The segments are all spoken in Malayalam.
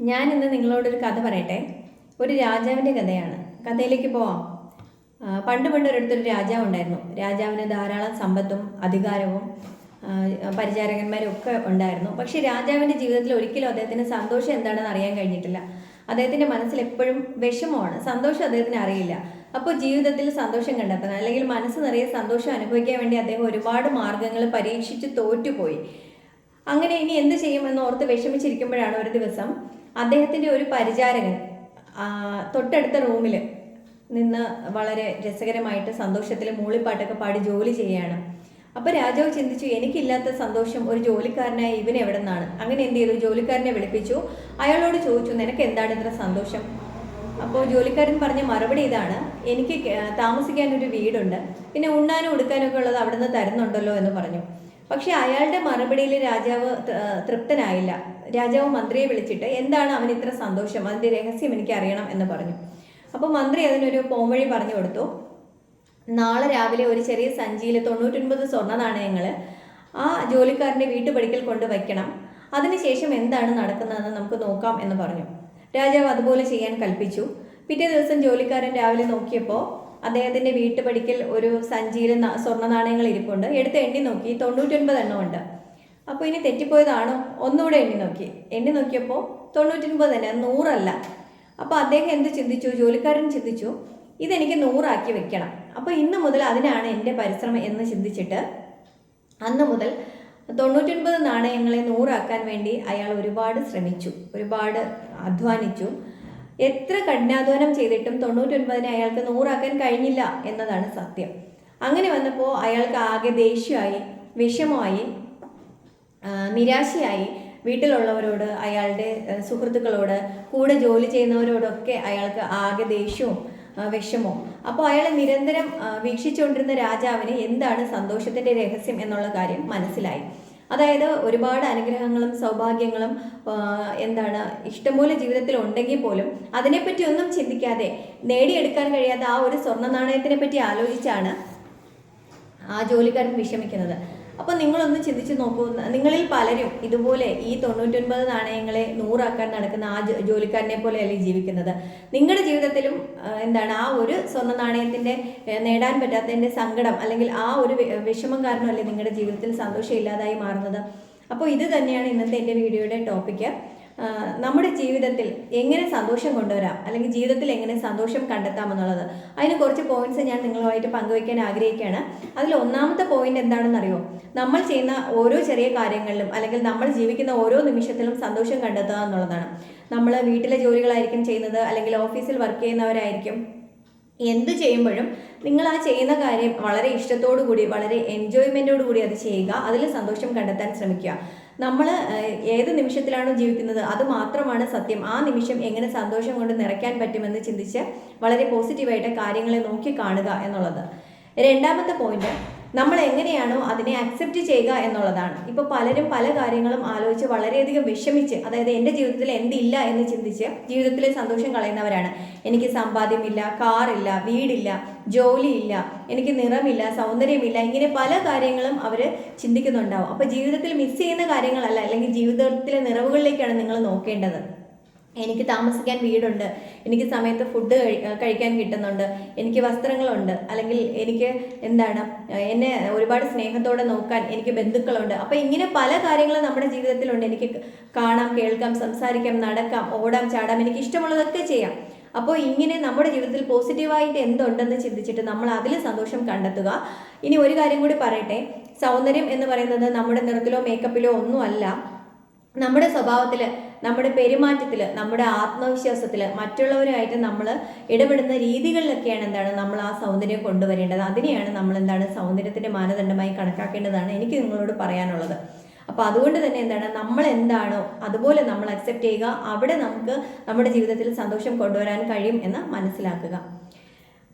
ഞാൻ ഇന്ന് നിങ്ങളോടൊരു കഥ പറയട്ടെ? ഒരു രാജാവിന്റെ കഥയാണ്. കഥയിലേക്ക് പോവാം. പണ്ട് പണ്ട് ഒരിടത്തൊരു രാജാവ് ഉണ്ടായിരുന്നു. രാജാവിന് ധാരാളം സമ്പത്തും അധികാരവും പരിചാരകന്മാരും ഒക്കെ ഉണ്ടായിരുന്നു. പക്ഷേ രാജാവിന്റെ ജീവിതത്തിൽ ഒരിക്കലും അദ്ദേഹത്തിന് സന്തോഷം എന്താണെന്ന് അറിയാൻ കഴിഞ്ഞിട്ടില്ല. അദ്ദേഹത്തിന്റെ മനസ്സിൽ എപ്പോഴും വിഷമമാണ്. സന്തോഷം അദ്ദേഹത്തിന് അറിയില്ല. അപ്പോൾ ജീവിതത്തിൽ സന്തോഷം കണ്ടെത്തണം. അല്ലെങ്കിൽ മനസ്സ് നിറയെ സന്തോഷം അനുഭവിക്കാൻ വേണ്ടി അദ്ദേഹം ഒരുപാട് മാർഗങ്ങൾ പരീക്ഷിച്ച് തോറ്റുപോയി. അങ്ങനെ ഇനി എന്ത് ചെയ്യുമെന്ന് ഓർത്ത് വിഷമിച്ചിരിക്കുമ്പോഴാണ് ഒരു ദിവസം അദ്ദേഹത്തിന്റെ ഒരു പരിചാരകൻ തൊട്ടടുത്ത റൂമിൽ നിന്ന് വളരെ രസകരമായിട്ട് സന്തോഷത്തിൽ മൂളിപ്പാട്ടൊക്കെ പാടി ജോലി ചെയ്യുകയാണ്. അപ്പോൾ രാജാവ് ചിന്തിച്ചു എനിക്കില്ലാത്ത സന്തോഷം ഒരു ജോലിക്കാരനായ ഇവൻ എവിടെ നിന്നാണ് അങ്ങനെ എന്ത് ചെയ്തു? ജോലിക്കാരനെ വിളിപ്പിച്ചു. അയാളോട് ചോദിച്ചു നിനക്ക് എന്താണ് ഇത്ര സന്തോഷം? അപ്പോൾ ജോലിക്കാരൻ പറഞ്ഞ മറുപടി ഇതാണ് എനിക്ക് താമസിക്കാൻ ഒരു വീടുണ്ട്. പിന്നെ ഉണ്ണാനും ഉടുക്കാനും ഒക്കെ ഉള്ളത് അവിടുന്ന് തരുന്നുണ്ടല്ലോ എന്ന് പറഞ്ഞു. പക്ഷെ അയാളുടെ മറുപടിയിൽ രാജാവ് തൃപ്തനായില്ല. രാജാവ് മന്ത്രിയെ വിളിച്ചിട്ട് എന്താണ് അവൻ ഇത്ര സന്തോഷം? അതിന്റെ രഹസ്യം എനിക്ക് അറിയണം എന്ന് പറഞ്ഞു. അപ്പോൾ മന്ത്രി അതിനൊരു പോംവഴി പറഞ്ഞു കൊടുത്തു. നാളെ രാവിലെ ഒരു ചെറിയ സഞ്ചിയിൽ തൊണ്ണൂറ്റൊൻപത് സ്വർണ നാണയങ്ങൾ ആ ജോലിക്കാരന്റെ വീട്ടുപടിക്കൽ കൊണ്ട് വയ്ക്കണം. അതിനുശേഷം എന്താണ് നടക്കുന്നതെന്ന് നമുക്ക് നോക്കാം എന്ന് പറഞ്ഞു. രാജാവ് അതുപോലെ ചെയ്യാൻ കൽപ്പിച്ചു. പിറ്റേ ദിവസം ജോലിക്കാരൻ രാവിലെ നോക്കിയപ്പോൾ അദ്ദേഹത്തിന്റെ വീട്ടുപടിക്കൽ ഒരു സഞ്ചിയിൽ സ്വർണ നാണയങ്ങൾ ഇരിപ്പുണ്ട്. എടുത്ത് എണ്ണി നോക്കി. തൊണ്ണൂറ്റൊൻപത് എണ്ണം ഉണ്ട്. അപ്പോൾ ഇനി തെറ്റിപ്പോയതാണോ? ഒന്നുകൂടെ എണ്ണി നോക്കി. എണ്ണി നോക്കിയപ്പോൾ തൊണ്ണൂറ്റൊൻപത് തന്നെ. നൂറല്ല. അപ്പോൾ അദ്ദേഹം എന്ത് ചിന്തിച്ചു? ജോലിക്കാരൻ ചിന്തിച്ചു ഇതെനിക്ക് നൂറാക്കി വെക്കണം. അപ്പോൾ ഇന്ന് മുതൽ അതിനാണ് എന്റെ പരിശ്രമം എന്ന് ചിന്തിച്ചിട്ട് അന്ന് മുതൽ തൊണ്ണൂറ്റൊൻപത് നാണയങ്ങളെ നൂറാക്കാൻ വേണ്ടി അയാൾ ഒരുപാട് ശ്രമിച്ചു. ഒരുപാട് അധ്വാനിച്ചു. എത്ര കഠിനാധ്വാനം ചെയ്തിട്ടും തൊണ്ണൂറ്റൊൻപതിനെ അയാൾക്ക് നൂറാക്കാൻ കഴിഞ്ഞില്ല എന്നതാണ് സത്യം. അങ്ങനെ വന്നപ്പോൾ അയാൾക്ക് ആകെ ദേഷ്യമായി വിഷമമായി നിരാശയായി. വീട്ടിലുള്ളവരോട് അയാളുടെ സുഹൃത്തുക്കളോട് കൂടെ ജോലി ചെയ്യുന്നവരോടൊക്കെ അയാൾക്ക് ആകെ ദേഷ്യവും വിഷമോ അപ്പോൾ അയാളെ നിരന്തരം വീക്ഷിച്ചുകൊണ്ടിരുന്ന രാജാവിന് എന്താണ് സന്തോഷത്തിന്റെ രഹസ്യം എന്നുള്ള കാര്യം മനസ്സിലായി. അതായത് ഒരുപാട് അനുഗ്രഹങ്ങളും സൗഭാഗ്യങ്ങളും എന്താണ് ഇഷ്ടംപോലെ ജീവിതത്തിൽ ഉണ്ടെങ്കിൽ പോലും അതിനെപ്പറ്റി ഒന്നും ചിന്തിക്കാതെ നേടിയെടുക്കാൻ കഴിയാത്ത ആ ഒരു സ്വർണ നാണയത്തിനെ പറ്റി ആലോചിച്ചാണ് ആ ജോലിക്കാരൻ വിഷമിക്കുന്നത്. അപ്പോൾ നിങ്ങളൊന്ന് ചിന്തിച്ച് നോക്കൂ. നിങ്ങളിൽ പലരും ഇതുപോലെ ഈ തൊണ്ണൂറ്റൊൻപത് നാണയങ്ങളെ നൂറാക്കാൻ നടക്കുന്ന ആ ജോലിക്കാരനെ പോലെയല്ലേ ജീവിക്കുന്നത്. നിങ്ങളുടെ ജീവിതത്തിലും എന്താണ് ആ ഒരു സ്വർണ നാണയത്തിന്റെ നേടാൻ പറ്റാത്തതിന്റെ സങ്കടം അല്ലെങ്കിൽ ആ ഒരു വിഷമം കാരണമല്ലേ നിങ്ങളുടെ ജീവിതത്തിൽ സന്തോഷം ഇല്ലാതായി മാറുന്നത്? അപ്പോൾ ഇത് തന്നെയാണ് ഇന്നത്തെ എന്റെ വീഡിയോയുടെ ടോപ്പിക്ക്. നമ്മുടെ ജീവിതത്തിൽ എങ്ങനെ സന്തോഷം കൊണ്ടുവരാം? അല്ലെങ്കിൽ ജീവിതത്തിൽ എങ്ങനെ സന്തോഷം കണ്ടെത്താം എന്നുള്ളത്. അതിന് കുറച്ച് പോയിന്റ്സ് ഞാൻ നിങ്ങളുമായിട്ട് പങ്കുവയ്ക്കാൻ ആഗ്രഹിക്കുകയാണ്. അതിൽ ഒന്നാമത്തെ പോയിന്റ് എന്താണെന്ന് അറിയോ നമ്മൾ ചെയ്യുന്ന ഓരോ ചെറിയ കാര്യങ്ങളിലും അല്ലെങ്കിൽ നമ്മൾ ജീവിക്കുന്ന ഓരോ നിമിഷത്തിലും സന്തോഷം കണ്ടെത്തുക എന്നുള്ളതാണ്. നമ്മൾ വീട്ടിലെ ജോലികളായിരിക്കും ചെയ്യുന്നത് അല്ലെങ്കിൽ ഓഫീസിൽ വർക്ക് ചെയ്യുന്നവരായിരിക്കും. എന്ത് ചെയ്യുമ്പോഴും നിങ്ങൾ ആ ചെയ്യുന്ന കാര്യം വളരെ ഇഷ്ടത്തോടു കൂടി വളരെ എൻജോയ്മെന്റോടു കൂടി അത് ചെയ്യുക. അതിൽ സന്തോഷം കണ്ടെത്താൻ ശ്രമിക്കുക. നമ്മൾ ഏത് നിമിഷത്തിലാണോ ജീവിക്കുന്നത് അത് മാത്രമാണ് സത്യം. ആ നിമിഷം എങ്ങനെ സന്തോഷം കൊണ്ട് നിറയ്ക്കാൻ പറ്റുമെന്ന് ചിന്തിച്ച് വളരെ പോസിറ്റീവായിട്ട് കാര്യങ്ങളെ നോക്കി കാണുക എന്നുള്ളത്. രണ്ടാമത്തെ പോയിന്റ് നമ്മൾ എങ്ങനെയാണോ അതിനെ അക്സെപ്റ്റ് ചെയ്യുക എന്നുള്ളതാണ്. ഇപ്പോൾ പലരും പല കാര്യങ്ങളും ആലോചിച്ച് വളരെയധികം വിഷമിച്ച് അതായത് എന്റെ ജീവിതത്തിൽ എന്തില്ല എന്ന് ചിന്തിച്ച് ജീവിതത്തിലെ സന്തോഷം കളയുന്നവരാണ്. എനിക്ക് സമ്പാദ്യമില്ല കാറില്ല വീടില്ല ജോലിയില്ല എനിക്ക് നിറമില്ല സൗന്ദര്യമില്ല ഇങ്ങനെ പല കാര്യങ്ങളും അവർ ചിന്തിക്കുന്നുണ്ടാവും. അപ്പോൾ ജീവിതത്തിൽ മിസ് ചെയ്യുന്ന കാര്യങ്ങളല്ല അല്ലെങ്കിൽ ജീവിതത്തിലെ നിറവുകളിലേക്കാണ് നിങ്ങൾ നോക്കേണ്ടത്. എനിക്ക് താമസിക്കാൻ വീടുണ്ട്. എനിക്ക് സമയത്ത് ഫുഡ് കഴിക്കാൻ കിട്ടുന്നുണ്ട്. എനിക്ക് വസ്ത്രങ്ങളുണ്ട്. അല്ലെങ്കിൽ എനിക്ക് എന്താണ് എന്നെ ഒരുപാട് സ്നേഹത്തോടെ നോക്കാൻ എനിക്ക് ബന്ധുക്കളുണ്ട്. അപ്പോൾ ഇങ്ങനെ പല കാര്യങ്ങളും നമ്മുടെ ജീവിതത്തിലുണ്ട്. എനിക്ക് കാണാം കേൾക്കാം സംസാരിക്കാം നടക്കാം ഓടാം ചാടാം എനിക്ക് ഇഷ്ടമുള്ളതൊക്കെ ചെയ്യാം. അപ്പോൾ ഇങ്ങനെ നമ്മുടെ ജീവിതത്തിൽ പോസിറ്റീവായിട്ട് എന്തുണ്ടെന്ന് ചിന്തിച്ചിട്ട് നമ്മൾ അതിൽ സന്തോഷം കണ്ടെത്തുക. ഇനി ഒരു കാര്യം കൂടി പറയട്ടെ. സൗന്ദര്യം എന്ന് പറയുന്നത് നമ്മുടെ നിറത്തിലോ മേക്കപ്പിലോ ഒന്നുമല്ല നമ്മുടെ സ്വഭാവത്തിൽ നമ്മുടെ പെരുമാറ്റത്തിൽ നമ്മുടെ ആത്മവിശ്വാസത്തിൽ മറ്റുള്ളവരുമായിട്ട് നമ്മൾ ഇടപെടുന്ന രീതികളിലൊക്കെയാണ് എന്താണ് നമ്മൾ ആ സൗന്ദര്യം കൊണ്ടുവരേണ്ടത്. അതിനെയാണ് നമ്മൾ എന്താണ് സൗന്ദര്യത്തിന്റെ മാനദണ്ഡമായി കണക്കാക്കേണ്ടതാണ് എനിക്ക് നിങ്ങളോട് പറയാനുള്ളത്. അപ്പോൾ അതുകൊണ്ട് തന്നെ എന്താണ് നമ്മൾ എന്താണോ അതുപോലെ നമ്മൾ അക്സെപ്റ്റ് ചെയ്യുക. അവിടെ നമുക്ക് നമ്മുടെ ജീവിതത്തിൽ സന്തോഷം കൊണ്ടുവരാൻ കഴിയും എന്ന് മനസ്സിലാക്കുക.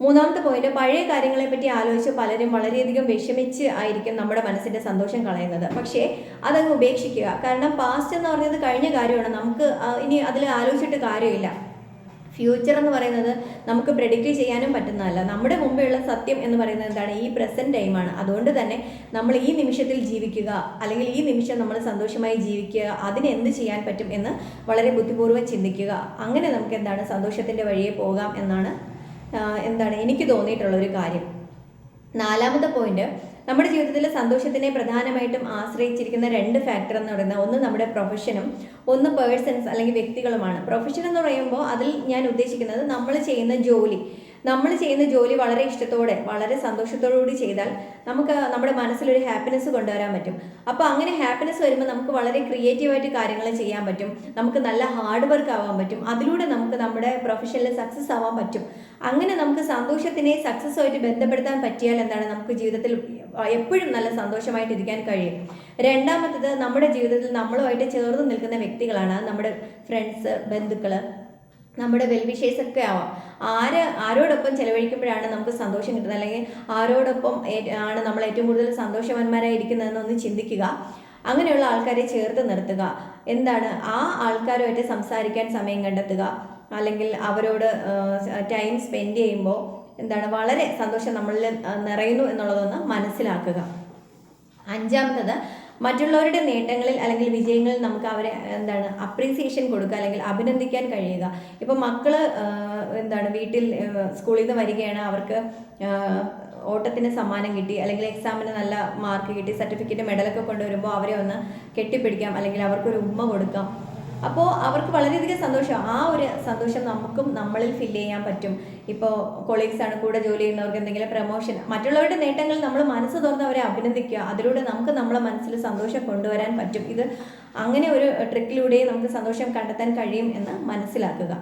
മൂന്നാമത്തെ പോയിന്റ് പഴയ കാര്യങ്ങളെ പറ്റി ആലോചിച്ച് പലരും വളരെയധികം വിഷമിച്ച് ആയിരിക്കും നമ്മുടെ മനസ്സിന്റെ സന്തോഷം കളയുന്നത്. പക്ഷേ അതങ്ങ് ഉപേക്ഷിക്കുക. കാരണം പാസ്റ്റ് എന്ന് പറയുന്നത് കഴിഞ്ഞ കാര്യമാണ്. നമുക്ക് ഇനി അതിൽ ആലോചിച്ചിട്ട് കാര്യമില്ല. ഫ്യൂച്ചർ എന്ന് പറയുന്നത് നമുക്ക് പ്രെഡിക്റ്റ് ചെയ്യാനും പറ്റുന്നതല്ല. നമ്മുടെ മുമ്പെയുള്ള സത്യം എന്ന് പറയുന്നത് എന്താണ്? ഈ പ്രസന്റ് ടൈമാണ് അതുകൊണ്ട് തന്നെ നമ്മൾ ഈ നിമിഷത്തിൽ ജീവിക്കുക അല്ലെങ്കിൽ ഈ നിമിഷം നമ്മൾ സന്തോഷമായി ജീവിക്കുക അതിന് എന്ത് ചെയ്യാൻ പറ്റും എന്ന് വളരെ ബുദ്ധിപൂർവം ചിന്തിക്കുക. അങ്ങനെ നമുക്ക് എന്താണ്? സന്തോഷത്തിന്റെ വഴിയെ പോകാം എന്നാണ് എന്താണ് എനിക്ക് തോന്നിയിട്ടുള്ള ഒരു കാര്യം. നാലാമത്തെ പോയിന്റ് നമ്മുടെ ജീവിതത്തിലെ സന്തോഷത്തിനെ പ്രധാനമായിട്ടും ആശ്രയിച്ചിരിക്കുന്ന രണ്ട് ഫാക്ടർ എന്ന് പറയുന്നത് ഒന്ന് നമ്മുടെ പ്രൊഫഷനും ഒന്ന് പേഴ്സൺസ് അല്ലെങ്കിൽ വ്യക്തികളുമാണ്. പ്രൊഫഷൻ എന്ന് പറയുമ്പോൾ അതിൽ ഞാൻ ഉദ്ദേശിക്കുന്നത് നമ്മൾ ചെയ്യുന്ന ജോലി നമ്മൾ ചെയ്യുന്ന ജോലി വളരെ ഇഷ്ടത്തോടെ വളരെ സന്തോഷത്തോടു കൂടി ചെയ്താൽ നമുക്ക് നമ്മുടെ മനസ്സിലൊരു ഹാപ്പിനെസ് കൊണ്ടുവരാൻ പറ്റും. അപ്പോൾ അങ്ങനെ ഹാപ്പിനെസ് വരുമ്പോൾ നമുക്ക് വളരെ ക്രിയേറ്റീവായിട്ട് കാര്യങ്ങൾ ചെയ്യാൻ പറ്റും. നമുക്ക് നല്ല ഹാർഡ് വർക്ക് ആവാൻ പറ്റും. അതിലൂടെ നമുക്ക് നമ്മുടെ പ്രൊഫഷനിൽ സക്സസ് ആവാൻ പറ്റും. അങ്ങനെ നമുക്ക് സന്തോഷത്തിനെ സക്സസ്സുമായിട്ട് ബന്ധപ്പെടുത്താൻ പറ്റിയാൽ എന്താണ്? നമുക്ക് ജീവിതത്തിൽ എപ്പോഴും നല്ല സന്തോഷമായിട്ട് ഇരിക്കാൻ കഴിയും. രണ്ടാമത്തത് നമ്മുടെ ജീവിതത്തിൽ നമ്മളുമായിട്ട് ചേർന്ന് നിൽക്കുന്ന വ്യക്തികളാണ് നമ്മുടെ ഫ്രണ്ട്സ് ബന്ധുക്കൾ നമ്മുടെ വെൽവിഷേഴ്സ് ഒക്കെ ആവാം. ആര് ആരോടൊപ്പം ചെലവഴിക്കുമ്പോഴാണ് നമുക്ക് സന്തോഷം കിട്ടുന്നത്? അല്ലെങ്കിൽ ആരോടൊപ്പം ആണ് നമ്മൾ ഏറ്റവും കൂടുതൽ സന്തോഷവാന്മാരായി ഇരിക്കുന്നതെന്നൊന്ന് ചിന്തിക്കുക. അങ്ങനെയുള്ള ആൾക്കാരെ ചേർത്ത് നിർത്തുക. എന്താണ്? ആ ആൾക്കാരുമായിട്ട് സംസാരിക്കാൻ സമയം കണ്ടെത്തുക. അല്ലെങ്കിൽ അവരോട് ടൈം സ്പെൻഡ് ചെയ്യുമ്പോൾ എന്താണ്? വളരെ സന്തോഷം നമ്മളിൽ നിറയുന്നു എന്നുള്ളതൊന്ന് മനസ്സിലാക്കുക. അഞ്ചാമത്തത് മറ്റുള്ളവരുടെ നേട്ടങ്ങളിൽ അല്ലെങ്കിൽ വിജയങ്ങളിൽ നമുക്ക് അവരെ എന്താണ് അപ്രീസിയേഷൻ കൊടുക്കുക അല്ലെങ്കിൽ അഭിനന്ദിക്കാൻ കഴിയുക. ഇപ്പം മക്കൾ എന്താണ് വീട്ടിൽ സ്കൂളിൽ നിന്ന് വരികയാണ് അവർക്ക് ഓട്ടത്തിന് സമ്മാനം കിട്ടി അല്ലെങ്കിൽ എക്സാമിന് നല്ല മാർക്ക് കിട്ടി സർട്ടിഫിക്കറ്റ് മെഡലൊക്കെ കൊണ്ടുവരുമ്പോൾ അവരെ ഒന്ന് കെട്ടിപ്പിടിക്കാം അല്ലെങ്കിൽ അവർക്കൊരു ഉമ്മ കൊടുക്കാം. അപ്പോൾ അവർക്ക് വളരെയധികം സന്തോഷം. ആ ഒരു സന്തോഷം നമുക്കും നമ്മളിൽ ഫില്ല് ചെയ്യാൻ പറ്റും. ഇപ്പോൾ കൊളീഗ്സ് ആണ് കൂടെ ജോലി ചെയ്യുന്നവർക്ക് എന്തെങ്കിലും പ്രൊമോഷൻ മറ്റുള്ളവരുടെ നേട്ടങ്ങൾ നമ്മൾ മനസ്സ് തുറന്ന് അവരെ അഭിനന്ദിക്കുക. അതിലൂടെ നമുക്ക് നമ്മളെ മനസ്സിൽ സന്തോഷം കൊണ്ടുവരാൻ പറ്റും. ഇത് അങ്ങനെ ഒരു ട്രിക്കിലൂടെ നമുക്ക് സന്തോഷം കണ്ടെത്താൻ കഴിയും എന്ന് മനസ്സിലാക്കുക.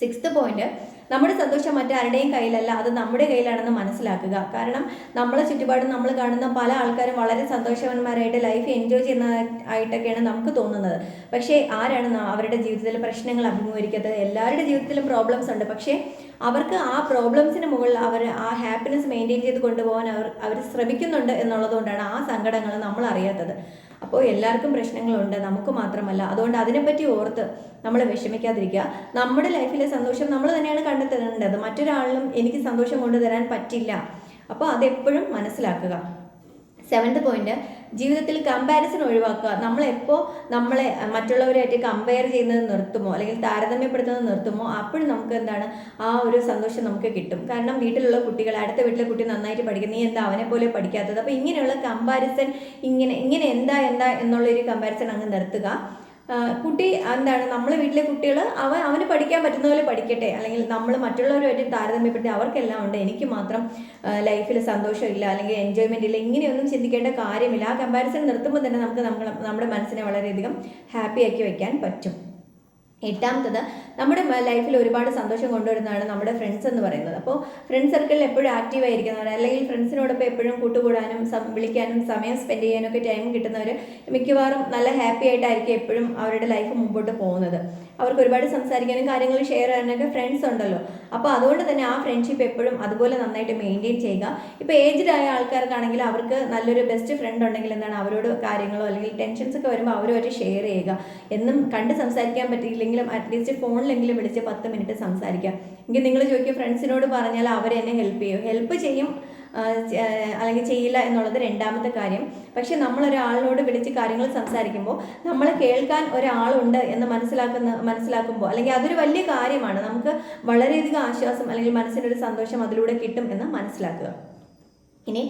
സിക്സ്ത് പോയിന്റ് നമ്മുടെ സന്തോഷം മറ്റാരുടെയും കയ്യിലല്ല അത് നമ്മുടെ കയ്യിലാണെന്ന് മനസ്സിലാക്കുക. കാരണം നമ്മളെ ചുറ്റുപാടും നമ്മൾ കാണുന്ന പല ആൾക്കാരും വളരെ സന്തോഷവാന്മാരായിട്ട് ലൈഫ് എൻജോയ് ചെയ്യുന്ന ആയിട്ടൊക്കെയാണ് നമുക്ക് തോന്നുന്നത്. പക്ഷേ ആരാണ് അവരുടെ ജീവിതത്തിൽ പ്രശ്നങ്ങൾ അഭിമുഖീകരിക്കാത്തത്? എല്ലാവരുടെ ജീവിതത്തിലും പ്രോബ്ലംസ് ഉണ്ട്. പക്ഷേ അവർക്ക് ആ പ്രോബ്ലംസിന് മുകളിൽ അവർ ആ ഹാപ്പിനെസ് മെയിന്റെയിൻ ചെയ്ത് കൊണ്ടുപോകാൻ അവർ അവർ ശ്രമിക്കുന്നുണ്ട് എന്നുള്ളതുകൊണ്ടാണ് ആ സങ്കടങ്ങൾ നമ്മൾ അറിയാത്തത്. അപ്പോൾ എല്ലാവർക്കും പ്രശ്നങ്ങളുണ്ട് നമുക്ക് മാത്രമല്ല. അതുകൊണ്ട് അതിനെപ്പറ്റി ഓർത്ത് നമ്മൾ വിഷമിക്കാതിരിക്കുക. നമ്മുടെ ലൈഫിലെ സന്തോഷം നമ്മൾ തന്നെയാണ് കണ്ടെത്തേണ്ടത്. മറ്റൊരാളിലും എനിക്ക് സന്തോഷം കൊണ്ടുതരാൻ പറ്റില്ല. അപ്പോൾ അതെപ്പോഴും മനസ്സിലാക്കുക. സെവൻത് പോയിന്റ് ജീവിതത്തിൽ കമ്പാരിസൺ ഒഴിവാക്കുക. നമ്മളെപ്പോൾ നമ്മളെ മറ്റുള്ളവരായിട്ട് കമ്പയർ ചെയ്യുന്നത് നിർത്തുമോ? അല്ലെങ്കിൽ താരതമ്യപ്പെടുത്തുന്നത് നിർത്തുമോ? അപ്പോഴും നമുക്ക് എന്താണ്? ആ ഒരു സന്തോഷം നമുക്ക് കിട്ടും. കാരണം വീട്ടിലുള്ള കുട്ടികൾ അടുത്ത വീട്ടിലെ കുട്ടി നന്നായിട്ട് പഠിക്കും നീ എന്താ അവനെ പോലെ പഠിക്കാത്തത്? അപ്പോൾ ഇങ്ങനെയുള്ള കമ്പാരിസൺ ഇങ്ങനെ ഇങ്ങനെ എന്താ എന്താ എന്നുള്ളൊരു കമ്പാരിസൺ അങ്ങ് നിർത്തുക. കുട്ടി എന്താണ് നമ്മളെ വീട്ടിലെ കുട്ടികൾ അവൻ അവന് പഠിക്കാൻ പറ്റുന്ന പോലെ പഠിക്കട്ടെ. അല്ലെങ്കിൽ നമ്മൾ മറ്റുള്ളവരുമായിട്ട് താരതമ്യപ്പെടുത്തി അവർക്കെല്ലാം ഉണ്ട്. എനിക്ക് മാത്രം ലൈഫിൽ സന്തോഷമില്ല അല്ലെങ്കിൽ എൻജോയ്മെന്റ് ഇല്ല ഇങ്ങനെയൊന്നും ചിന്തിക്കേണ്ട കാര്യമില്ല. ആ കമ്പാരിസൺ നിർത്തുമ്പോൾ തന്നെ നമുക്ക് നമ്മൾ നമ്മുടെ മനസ്സിനെ വളരെയധികം ഹാപ്പിയാക്കി വയ്ക്കാൻ പറ്റും. എട്ടാമത്തത് നമ്മുടെ ലൈഫിൽ ഒരുപാട് സന്തോഷം കൊണ്ടുവരുന്നതാണ് നമ്മുടെ ഫ്രണ്ട്സ് എന്ന് പറയുന്നത്. അപ്പോൾ ഫ്രണ്ട് സർക്കിളിൽ എപ്പോഴും ആക്റ്റീവ് ആയിരിക്കുന്നവർ അല്ലെങ്കിൽ ഫ്രണ്ട്സിനോടൊപ്പം എപ്പോഴും കൂട്ടുകൂടാനും വിളിക്കാനും സമയം സ്പെൻഡ് ചെയ്യാനും ഒക്കെ ടൈം കിട്ടുന്നവർ മിക്കവാറും നല്ല ഹാപ്പി ആയിട്ടായിരിക്കും എപ്പോഴും അവരുടെ ലൈഫ് മുമ്പോട്ട് പോകുന്നത്. അവർക്ക് ഒരുപാട് സംസാരിക്കാനും കാര്യങ്ങൾ ഷെയർ ചെയ്യാനൊക്കെ ഫ്രണ്ട്സ് ഉണ്ടല്ലോ. അപ്പോൾ അതുകൊണ്ട് തന്നെ ആ ഫ്രണ്ട്ഷിപ്പ് എപ്പോഴും അതുപോലെ നന്നായിട്ട് മെയിന്റെയിൻ ചെയ്യുക. ഇപ്പോൾ ഏജ്ഡ് ആയ ആൾക്കാർക്കാണെങ്കിൽ അവർക്ക് നല്ലൊരു ബെസ്റ്റ് ഫ്രണ്ട് ഉണ്ടെങ്കിൽ എന്താണ് അവരോട് കാര്യങ്ങളോ അല്ലെങ്കിൽ ടെൻഷൻസ് ഒക്കെ വരുമ്പോൾ അവരുമായിട്ട് ഷെയർ ചെയ്യുക. എന്നും കണ്ട് സംസാരിക്കാൻ പറ്റിയില്ലെങ്കിലും അറ്റ്ലീസ്റ്റ് ഫോണിലെങ്കിലും വിളിച്ച് പത്ത് മിനിറ്റ് സംസാരിക്കുക എങ്കിൽ നിങ്ങൾ ചോദിക്കും ഫ്രണ്ട്സിനോട് പറഞ്ഞാൽ അവർ എന്നെ ഹെൽപ്പ് ചെയ്യും. ഹെൽപ്പ് ചെയ്യും അല്ലെങ്കിൽ ചെയ്യില്ല എന്നുള്ളത് രണ്ടാമത്തെ കാര്യം. പക്ഷെ നമ്മൾ ഒരാളിനോട് വിളിച്ച് കാര്യങ്ങൾ സംസാരിക്കുമ്പോൾ നമ്മൾ കേൾക്കാൻ ഒരാളുണ്ട് എന്ന് മനസ്സിലാക്കുന്ന മനസ്സിലാക്കുമ്പോൾ അല്ലെങ്കിൽ അതൊരു വലിയ കാര്യമാണ്. നമുക്ക് വളരെയധികം ആശ്വാസം അല്ലെങ്കിൽ മനസ്സിനൊരു സന്തോഷം അതിലൂടെ കിട്ടും എന്ന് മനസ്സിലാക്കുക. ഇനി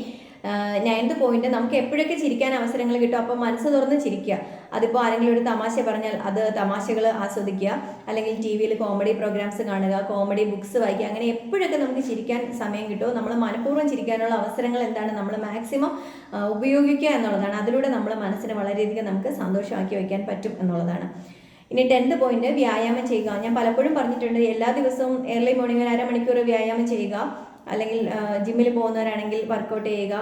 നയൻത് പോയിന്റ് നമുക്ക് എപ്പോഴൊക്കെ ചിരിക്കാൻ അവസരങ്ങൾ കിട്ടും? അപ്പോൾ മനസ്സ് തുറന്ന് ചിരിക്കുക. അതിപ്പോൾ ആരെങ്കിലും ഒരു തമാശ പറഞ്ഞാൽ അത് തമാശകൾ ആസ്വദിക്കുക. അല്ലെങ്കിൽ ടി വിയിൽ കോമഡി പ്രോഗ്രാംസ് കാണുക കോമഡി ബുക്സ് വായിക്കുക. അങ്ങനെ എപ്പോഴൊക്കെ നമുക്ക് ചിരിക്കാൻ സമയം കിട്ടുമോ? നമ്മൾ മനഃപൂർവം ചിരിക്കാനുള്ള അവസരങ്ങൾ എന്താണ്? നമ്മൾ മാക്സിമം ഉപയോഗിക്കുക എന്നുള്ളതാണ്. അതിലൂടെ നമ്മൾ മനസ്സിനെ വളരെയധികം നമുക്ക് സന്തോഷമാക്കി വയ്ക്കാൻ പറ്റും എന്നുള്ളതാണ്. ഇനി ടെൻത്ത് പോയിന്റ് വ്യായാമം ചെയ്യുക. ഞാൻ പലപ്പോഴും പറഞ്ഞിട്ടുണ്ട് എല്ലാ ദിവസവും ഏർലി മോർണിംഗ് ഒരു അരമണിക്കൂർ വ്യായാമം ചെയ്യുക. അല്ലെങ്കിൽ ജിമ്മിൽ പോകുന്നവരാണെങ്കിൽ വർക്കൗട്ട് ചെയ്യുക.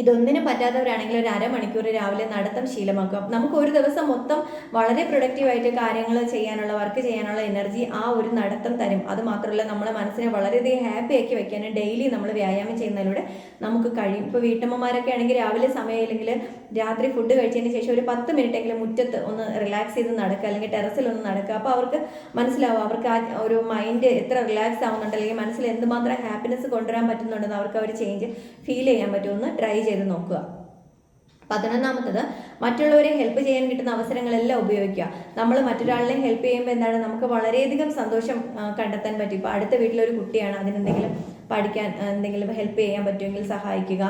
ഇതൊന്നിനും പറ്റാത്തവരാണെങ്കിൽ ഒരു അരമണിക്കൂർ രാവിലെ നടത്തം ശീലമാക്കാം നമുക്ക് ഒരു ദിവസം മൊത്തം വളരെ പ്രൊഡക്റ്റീവായിട്ട് കാര്യങ്ങൾ ചെയ്യാനുള്ള വർക്ക് ചെയ്യാനുള്ള എനർജി ആ ഒരു നടത്തം തരും. അത് മാത്രമല്ല നമ്മളെ മനസ്സിനെ വളരെയധികം ഹാപ്പി ആക്കി വെക്കാനും ഡെയിലി നമ്മൾ വ്യായാമം ചെയ്യുന്നതിലൂടെ നമുക്ക് കഴിയും. ഇപ്പോൾ വീട്ടമ്മമാരൊക്കെ ആണെങ്കിൽ രാവിലെ സമയമില്ലെങ്കിൽ രാത്രി ഫുഡ് കഴിച്ചതിന് ശേഷം ഒരു പത്ത് മിനിറ്റ് എങ്കിലും മുറ്റത്ത് ഒന്ന് റിലാക്സ് ചെയ്ത് നടക്കുക അല്ലെങ്കിൽ ടെറസിൽ ഒന്ന് നടക്കുക. അപ്പോൾ അവർക്ക് മനസ്സിലാവും അവർക്ക് ആ ഒരു മൈൻഡ് എത്ര റിലാക്സ് ആവുന്നുണ്ട് അല്ലെങ്കിൽ മനസ്സിൽ എന്തുമാത്രം ഹാപ്പിനെസ് കൊണ്ടുവരാൻ പറ്റുന്നുണ്ടെന്ന് അവർക്ക് ഒരു ചേഞ്ച് ഫീൽ ചെയ്യാൻ പറ്റുമെന്ന് ട്രൈ ചെയ്ത് നോക്കുക. പതിനൊന്നാമത്തത് മറ്റുള്ളവരെ ഹെൽപ്പ് ചെയ്യാൻ കിട്ടുന്ന അവസരങ്ങളെല്ലാം ഉപയോഗിക്കുക. നമ്മൾ മറ്റൊരാളിനെ ഹെൽപ്പ് ചെയ്യുമ്പോൾ എന്താണ്? നമുക്ക് വളരെയധികം സന്തോഷം കണ്ടെത്താൻ പറ്റും. ഇപ്പോൾ അടുത്ത വീട്ടിലൊരു കുട്ടിയാണ്. അതിനെന്തെങ്കിലും പഠിക്കാൻ എന്തെങ്കിലും ഹെൽപ്പ് ചെയ്യാൻ പറ്റുമെങ്കിൽ സഹായിക്കുക.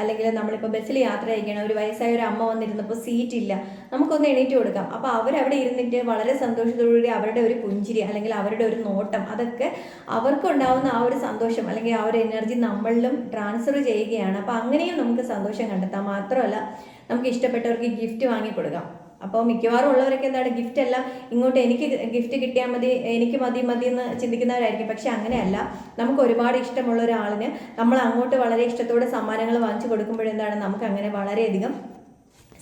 അല്ലെങ്കിൽ നമ്മളിപ്പോൾ ബസ്സിൽ യാത്ര ചെയ്യണം ഒരു വയസ്സായ ഒരു അമ്മ വന്നിരുന്നപ്പോൾ സീറ്റ് ഇല്ല നമുക്കൊന്ന് എണീറ്റ് കൊടുക്കാം. അപ്പോൾ അവരവിടെ ഇരുന്നിട്ട് വളരെ സന്തോഷത്തോടുകൂടി അവരുടെ ഒരു പുഞ്ചിരി അല്ലെങ്കിൽ അവരുടെ ഒരു നോട്ടം അതൊക്കെ അവർക്കുണ്ടാവുന്ന ആ ഒരു സന്തോഷം അല്ലെങ്കിൽ ആ ഒരു എനർജി നമ്മളിലും ട്രാൻസ്ഫർ ചെയ്യുകയാണ്. അപ്പോൾ അങ്ങനെയും നമുക്ക് സന്തോഷം കണ്ടെത്താം. മാത്രമല്ല നമുക്ക് ഇഷ്ടപ്പെട്ടവർക്ക് ഗിഫ്റ്റ് വാങ്ങിക്കൊടുക്കാം അപ്പോൾ മിക്കവാറും ഉള്ളവരൊക്കെ എന്താണ് ഗിഫ്റ്റ് എല്ലാം ഇങ്ങോട്ട് എനിക്ക് ഗിഫ്റ്റ് കിട്ടിയാൽ മതി എനിക്ക് മതി മതി എന്ന് ചിന്തിക്കുന്നവരായിരിക്കും. പക്ഷെ അങ്ങനെയല്ല. നമുക്ക് ഒരുപാട് ഇഷ്ടമുള്ള ഒരാളിന് നമ്മൾ അങ്ങോട്ട് വളരെ ഇഷ്ടത്തോടെ സമ്മാനങ്ങൾ വാങ്ങിച്ചു കൊടുക്കുമ്പോഴെന്താണ് നമുക്ക് അങ്ങനെ വളരെയധികം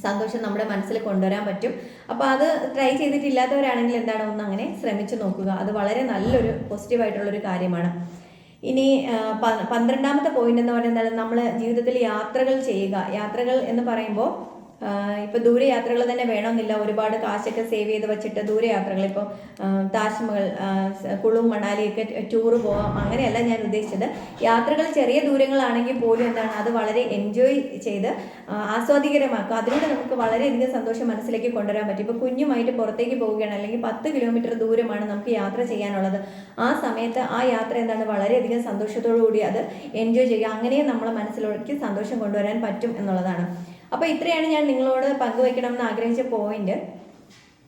സന്തോഷം നമ്മുടെ മനസ്സിൽ കൊണ്ടുവരാൻ പറ്റും. അപ്പോൾ അത് ട്രൈ ചെയ്തിട്ടില്ലാത്തവരാണെങ്കിൽ എന്താണ് ഒന്ന് അങ്ങനെ ശ്രമിച്ചു നോക്കുക. അത് വളരെ നല്ലൊരു പോസിറ്റീവ് പോസിറ്റീവായിട്ടുള്ളൊരു കാര്യമാണ്. ഇനി പന്ത്രണ്ടാമത്തെ പോയിന്റ് എന്ന് പറയുന്നത് നമ്മൾ ജീവിതത്തിൽ യാത്രകൾ ചെയ്യുക. യാത്രകൾ എന്ന് പറയുമ്പോൾ ഇപ്പോൾ ദൂരെ യാത്രകൾ തന്നെ വേണമെന്നില്ല. ഒരുപാട് കാശൊക്കെ സേവ് ചെയ്ത് വെച്ചിട്ട് ദൂരെ യാത്രകൾ ഇപ്പോൾ താജ്മഹൽ കുളു മണാലിയൊക്കെ ടൂറ് പോകാം അങ്ങനെയല്ല ഞാൻ ഉദ്ദേശിച്ചത്. യാത്രകൾ ചെറിയ ദൂരങ്ങളാണെങ്കിൽ പോലും എന്താണ് അത് വളരെ എൻജോയ് ചെയ്ത് ആസ്വാദികരമാക്കുക. അതിലൂടെ നമുക്ക് വളരെയധികം സന്തോഷം മനസ്സിലേക്ക് കൊണ്ടുവരാൻ പറ്റും. ഇപ്പോൾ കുഞ്ഞുമായിട്ട് പുറത്തേക്ക് പോവുകയാണ്. അല്ലെങ്കിൽ പത്ത് കിലോമീറ്റർ ദൂരമാണ് നമുക്ക് യാത്ര ചെയ്യാനുള്ളത്. ആ സമയത്ത് ആ യാത്ര എന്താണ് വളരെയധികം സന്തോഷത്തോടു കൂടി അത് എൻജോയ് ചെയ്യുക. അങ്ങനെ നമ്മളെ മനസ്സിലേക്ക് സന്തോഷം കൊണ്ടുവരാൻ പറ്റും എന്നുള്ളതാണ്. അപ്പോൾ ഇത്രയാണ് ഞാൻ നിങ്ങളോട് പങ്കുവയ്ക്കണമെന്ന് ആഗ്രഹിച്ച പോയിന്റ്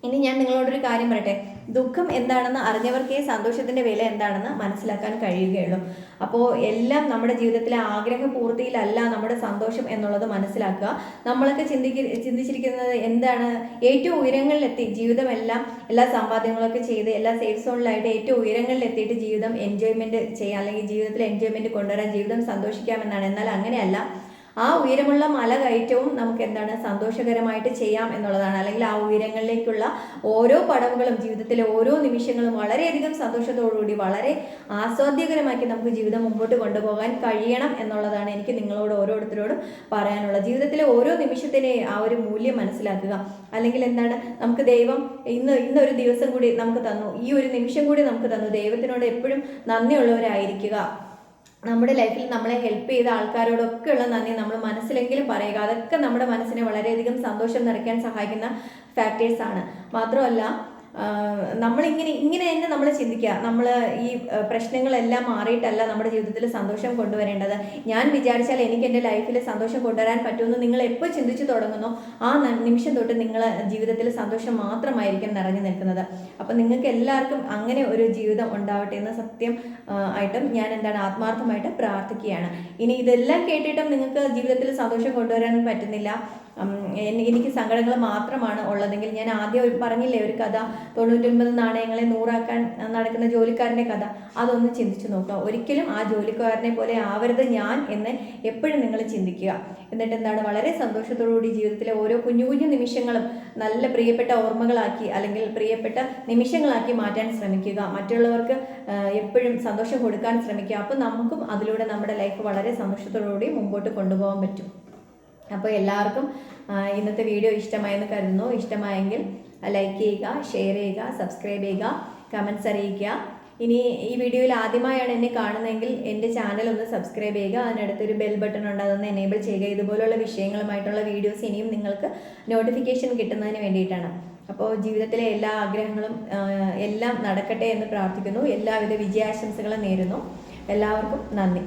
ഇനി ഞാൻ നിങ്ങളോടൊരു കാര്യം പറയട്ടെ. ദുഃഖം എന്താണെന്ന് അറിഞ്ഞവർക്കേ സന്തോഷത്തിന്റെ വില എന്താണെന്ന് മനസ്സിലാക്കാൻ കഴിയുകയുള്ളൂ. അപ്പോൾ എല്ലാം നമ്മുടെ ജീവിതത്തിലെ ആഗ്രഹപൂർത്തിയിലല്ല നമ്മുടെ സന്തോഷം എന്നുള്ളത് മനസ്സിലാക്കുക. നമ്മളൊക്കെ ചിന്തിക്ക ചിന്തിച്ചിരിക്കുന്നത് എന്താണ്? ഏറ്റവും ഉയരങ്ങളിലെത്തി ജീവിതമെല്ലാം എല്ലാ സമ്പാദ്യങ്ങളൊക്കെ ചെയ്ത് എല്ലാ സേഫ് സോണിലായിട്ട് ഏറ്റവും ഉയരങ്ങളിലെത്തിയിട്ട് ജീവിതം എൻജോയ്മെന്റ് ചെയ്യാം. അല്ലെങ്കിൽ ജീവിതത്തിൽ എൻജോയ്മെന്റ് കൊണ്ടുവരാൻ ജീവിതം സന്തോഷിക്കാമെന്നാണ്. എന്നാൽ അങ്ങനെയല്ല. ആ ഉയരമുള്ള മല കയറ്റവും നമുക്ക് എന്താണ് സന്തോഷകരമായിട്ട് ചെയ്യാം എന്നുള്ളതാണ്. അല്ലെങ്കിൽ ആ ഉയരങ്ങളിലേക്കുള്ള ഓരോ പടവുകളും ജീവിതത്തിലെ ഓരോ നിമിഷങ്ങളും വളരെയധികം സന്തോഷത്തോടുകൂടി വളരെ ആസ്വാദ്യകരമാക്കി നമുക്ക് ജീവിതം മുമ്പോട്ട് കൊണ്ടുപോകാൻ കഴിയണം എന്നുള്ളതാണ് എനിക്ക് നിങ്ങളോട് ഓരോരുത്തരോടും പറയാനുള്ളത്. ജീവിതത്തിലെ ഓരോ നിമിഷത്തിനെ ആ ഒരു മൂല്യം മനസ്സിലാക്കുക. അല്ലെങ്കിൽ എന്താണ് നമുക്ക് ദൈവം ഇന്ന് ഇന്നൊരു ദിവസം കൂടി നമുക്ക് തന്നു. ഈ ഒരു നിമിഷം കൂടി നമുക്ക് തന്നു. ദൈവത്തിനോട് എപ്പോഴും നന്ദിയുള്ളവരായിരിക്കുക. നമ്മുടെ ലൈഫിൽ നമ്മളെ ഹെൽപ്പ് ചെയ്ത ആൾക്കാരോടൊക്കെയുള്ള നന്ദി. നമ്മൾ മനസ്സിലെങ്കിലും പറയുക. അതൊക്കെ നമ്മുടെ മനസ്സിനെ വളരെയധികം സന്തോഷം നിറയ്ക്കാൻ സഹായിക്കുന്ന ഫാക്ടേഴ്സാണ് മാത്രമല്ല നമ്മളിങ്ങനെ ഇങ്ങനെ തന്നെ നമ്മൾ ചിന്തിക്കുക നമ്മൾ ഈ പ്രശ്നങ്ങളെല്ലാം മാറിയിട്ടല്ല നമ്മുടെ ജീവിതത്തിൽ സന്തോഷം കൊണ്ടുവരേണ്ടത്. ഞാൻ വിചാരിച്ചാൽ എനിക്ക് എന്റെ ലൈഫിൽ സന്തോഷം കൊണ്ടുവരാൻ പറ്റുമെന്ന് നിങ്ങൾ എപ്പോൾ ചിന്തിച്ചു തുടങ്ങുന്നോ ആ നിമിഷം തൊട്ട് നിങ്ങൾ ജീവിതത്തിൽ സന്തോഷം മാത്രമായിരിക്കും നിറഞ്ഞു നിൽക്കുന്നത്. അപ്പം നിങ്ങൾക്ക് എല്ലാവർക്കും അങ്ങനെ ഒരു ജീവിതം ഉണ്ടാവട്ടെ എന്ന് സത്യം ആയിട്ടും ഞാൻ എന്താണ് ആത്മാർത്ഥമായിട്ട് പ്രാർത്ഥിക്കുകയാണ്. ഇനി ഇതെല്ലാം കേട്ടിട്ടും നിങ്ങൾക്ക് ജീവിതത്തിൽ സന്തോഷം കൊണ്ടുവരാൻ പറ്റുന്നില്ല. എനിക്ക് സങ്കടങ്ങൾ മാത്രമാണ് ഉള്ളതെങ്കിൽ ഞാൻ ആദ്യം പറഞ്ഞില്ലേ ഒരു കഥ തൊണ്ണൂറ്റൊൻപത് നാണയങ്ങളെ നൂറാക്കാൻ നടക്കുന്ന ജോലിക്കാരന്റെ കഥ. അതൊന്ന് ചിന്തിച്ചു നോക്കുക. ഒരിക്കലും ആ ജോലിക്കാരനെ പോലെ ആവരുത് ഞാൻ എന്ന് എപ്പോഴും നിങ്ങൾ ചിന്തിക്കുക. എന്നിട്ട് എന്താണ്? വളരെ സന്തോഷത്തോടുകൂടി ജീവിതത്തിലെ ഓരോ കുഞ്ഞു കുഞ്ഞു നിമിഷങ്ങളും നല്ല പ്രിയപ്പെട്ട ഓർമ്മകളാക്കി അല്ലെങ്കിൽ പ്രിയപ്പെട്ട നിമിഷങ്ങളാക്കി മാറ്റാൻ ശ്രമിക്കുക. മറ്റുള്ളവർക്ക് എപ്പോഴും സന്തോഷം കൊടുക്കാൻ ശ്രമിക്കുക. അപ്പോൾ നമുക്കും അതിലൂടെ നമ്മുടെ ലൈഫ് വളരെ സന്തോഷത്തോടുകൂടി മുമ്പോട്ട് കൊണ്ടുപോകാൻ പറ്റും. അപ്പോൾ എല്ലാവർക്കും ഇന്നത്തെ വീഡിയോ ഇഷ്ടമായെന്ന് കരുതുന്നു. ഇഷ്ടമായെങ്കിൽ ലൈക്ക് ചെയ്യുക ഷെയർ ചെയ്യുക സബ്സ്ക്രൈബ് ചെയ്യുക കമൻസ് അറിയിക്കുക. ഇനി ഈ വീഡിയോയിൽ ആദ്യമായാണ് എന്നെ കാണുന്നതെങ്കിൽ എന്റെ ചാനൽ ഒന്ന് സബ്സ്ക്രൈബ് ചെയ്യുക. അതിനടുത്തൊരു ബെൽ ബട്ടൺ ഉണ്ട് അതൊന്ന് എനേബിൾ ചെയ്യുക. ഇതുപോലുള്ള വിഷയങ്ങളുമായിട്ടുള്ള വീഡിയോസ് ഇനിയും നിങ്ങൾക്ക് നോട്ടിഫിക്കേഷൻ കിട്ടുന്നതിന് വേണ്ടിയിട്ടാണ്. അപ്പോൾ ജീവിതത്തിലെ എല്ലാ ആഗ്രഹങ്ങളും എല്ലാം നടക്കട്ടെ എന്ന് പ്രാർത്ഥിക്കുന്നു. എല്ലാവിധ വിജയാശംസകളും നേരുന്നു. എല്ലാവർക്കും നന്ദി.